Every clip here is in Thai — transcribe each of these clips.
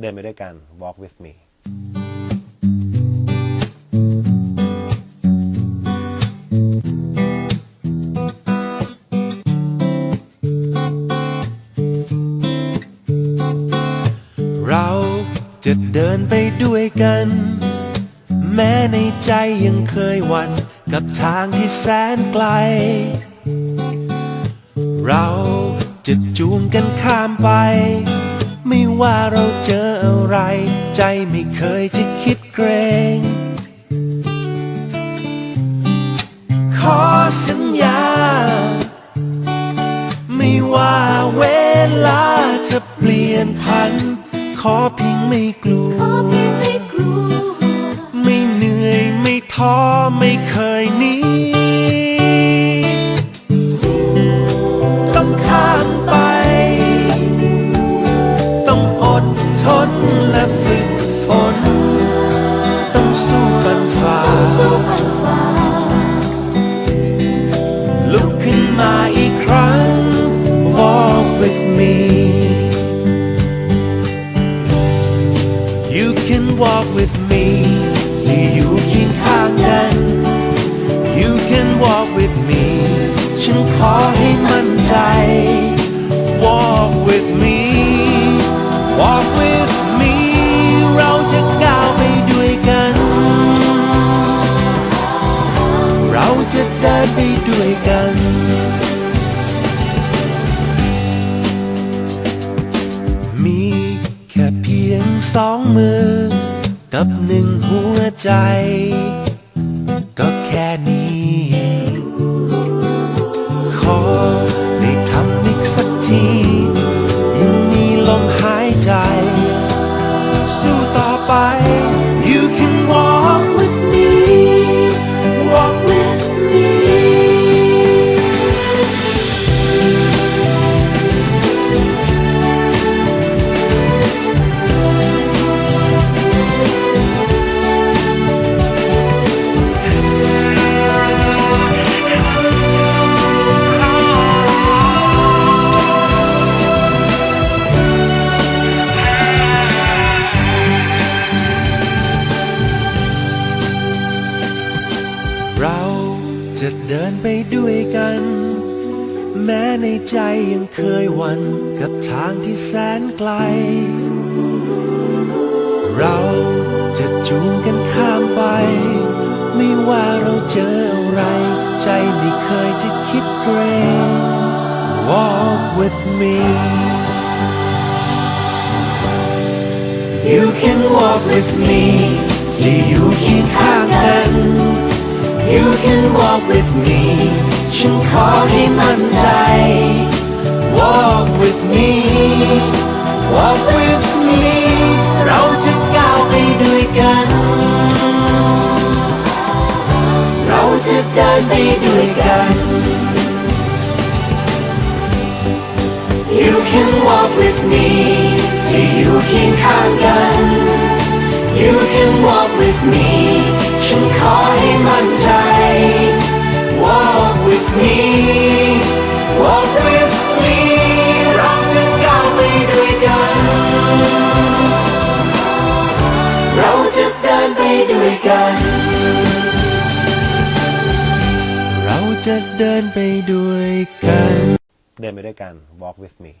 เดินไปด้วยกัน walk with me เราจะเดินไปด้วยกัน แม้ในใจยังเคยหวั่นกับทางที่แสนไกล เราจะจูงกันข้ามไป ไม่ว่าเราเจออะไร ใจไม่เคยจะคิดเกรง ขอสัญญา ไม่ว่าเวลาจะเปลี่ยนพัน ขอเพียงไม่กลัวขอเพียงไม่กลัวไม่เหนื่อยไม่ท้อไม่เคยหนี walk with me ที่อยู่เคียงข้างกัน You can walk with me ฉันขอให้มั่นใจ Walk with me Walk with me เราจะก้าวไปด้วยกัน เราจะเดินไปด้วยกันมีแค่เพียงสองมือ กับหนึ่งหัวใจ ก็แค่นี้ ขอได้ทำอีกสักที ด้วยกัน แม้ในใจยังเคยหวั่นกับทางที่แสนไกล เราจะจูงกันข้ามไป ไม่ว่าเราเจออะไร ใจไม่เคยจะคิดเกรง Walk with me You can walk with me ที่อยู่เคียงข้างกัน You can walk with me ฉันขอให้มั่นใจ Walk with me Walk with me เราจะก้าวไปด้วยกัน เราจะเดินไปด้วยกัน You can walk with me ที่อยู่เคียงข้างกัน You can walk เราจะเดินไปด้วยกัน เราจะเดินไปด้วยกัน เดินไปด้วยกัน walk with me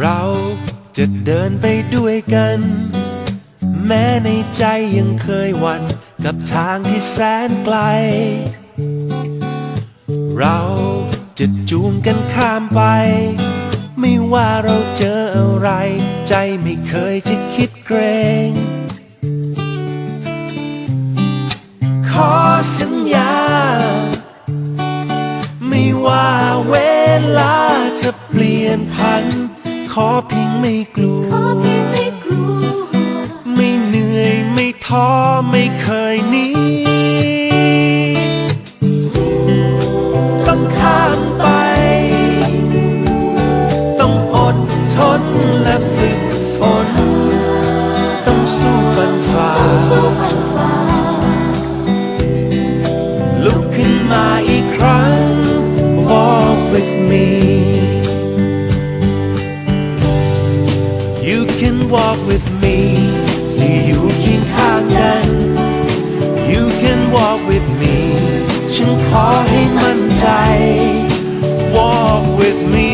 เราจะเดินไปด้วยกัน แม้ในใจยังเคยหวั่นกับทางที่แสนไกล เราจะจูงกันข้ามไป ไม่ว่าเราเจออะไร ใจไม่เคยจะคิดเกรง ขอสัญญา ไม่ว่าเวลาจะเปลี่ยนพัน ขอเพียงไม่กลัว ท้อไม่เคยหนีต้องข้ามไป ต้องอดทนและฝึกฝน ต้องสู้ฟันฝ่า ให้มั่นใจ Walk with me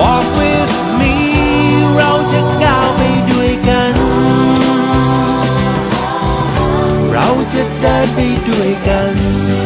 Walk with me เราจะก้าวไปด้วยกัน เราจะเดินไปด้วยกัน